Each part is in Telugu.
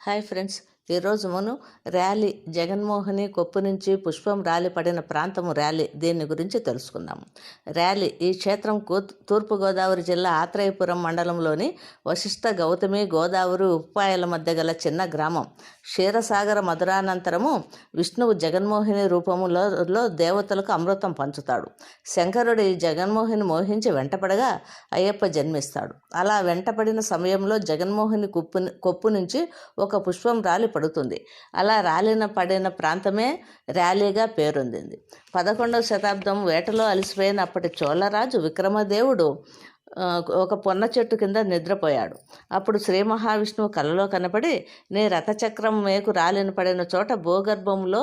ஹாய் ஃப்ரெண்ட்ஸ் ఈరోజు మనం ర్యాలీ జగన్మోహని కొప్పు నుంచి పుష్పం ర్యాలీ పడిన ప్రాంతము ర్యాలీ. దీని గురించి తెలుసుకుందాం ర్యాలీ ఈ క్షేత్రం తూర్పుగోదావరి జిల్లా ఆత్రేయపురం మండలంలోని వశిష్ఠ గౌతమి గోదావరి ఉప్పాయల మధ్య గల చిన్న గ్రామం. క్షీరసాగర మధురానంతరము విష్ణువు జగన్మోహిని రూపములో దేవతలకు అమృతం పంచుతాడు. శంకరుడు ఈ జగన్మోహిని మోహించి వెంటపడగా అయ్యప్ప జన్మిస్తాడు. అలా వెంటపడిన సమయంలో జగన్మోహిని కొప్పు కొప్పు నుంచి ఒక పుష్పం రాలి పడుతుంది. అలా రాలిన పడిన ప్రాంతమే ర్యాలీగా పేరొందింది. పదకొండవ శతాబ్దం వేటలో అలసిపోయిన అప్పటి చోళరాజు విక్రమదేవుడు ఒక పొన్న చెట్టు కింద నిద్రపోయాడు. అప్పుడు శ్రీ మహావిష్ణువు కలలో కనపడి నీ రథచక్రం మేకు రాలిన పడిన చోట భూగర్భంలో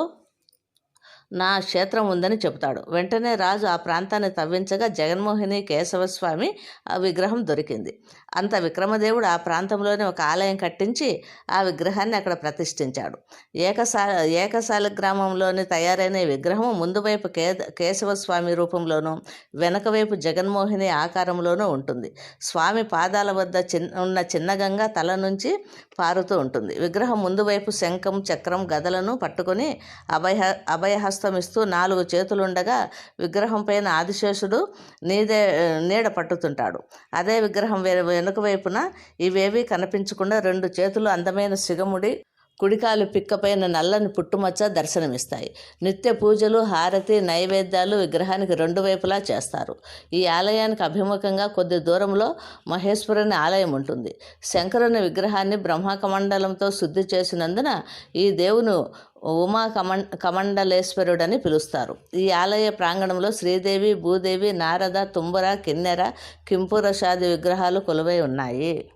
నా క్షేత్రం ఉందని చెబుతాడు. వెంటనే రాజు ఆ ప్రాంతాన్ని తవ్వించగా జగన్మోహిని కేశవస్వామి ఆ విగ్రహం దొరికింది. అంత విక్రమదేవుడు ఆ ప్రాంతంలోనే ఒక ఆలయం కట్టించి ఆ విగ్రహాన్ని అక్కడ ప్రతిష్ఠించాడు. ఏకశా ఏకశాల గ్రామంలోని తయారైన విగ్రహం ముందు వైపు కే కేశవస్వామి రూపంలోనూ వెనక వైపు జగన్మోహిని ఆకారంలోనూ ఉంటుంది. స్వామి పాదాల వద్ద చిన్న ఉన్న చిన్న గంగ తల నుంచి పారుతూ ఉంటుంది. విగ్రహం ముందు వైపు శంఖం చక్రం గదలను పట్టుకొని అభయ అభయహస్తం అస్తమిస్తూ నాలుగు చేతులుండగా విగ్రహం పైన ఆదిశేషుడు నీదే నీడ పట్టుతుంటాడు. అదే విగ్రహం వె- వెనుక వైపున ఇవేవి కనిపించకుండా రెండు చేతులు అందమైన సిగముడి కుడికాలు పిక్కపైన నల్లని పుట్టుమచ్చ దర్శనమిస్తాయి. నిత్య పూజలు హారతి నైవేద్యాలు విగ్రహానికి రెండు వైపులా చేస్తారు. ఈ ఆలయానికి అభిముఖంగా కొద్ది దూరంలో మహేశ్వరుని ఆలయం ఉంటుంది. శంకరుని విగ్రహాన్ని బ్రహ్మకమండలంతో శుద్ధి చేసినందున ఈ దేవును ఉమా కమం కమండలేశ్వరుడని పిలుస్తారు. ఈ ఆలయ ప్రాంగణంలో శ్రీదేవి భూదేవి నారద తుంబర కిన్నెర కింపురషాది విగ్రహాలు కొలువై ఉన్నాయి.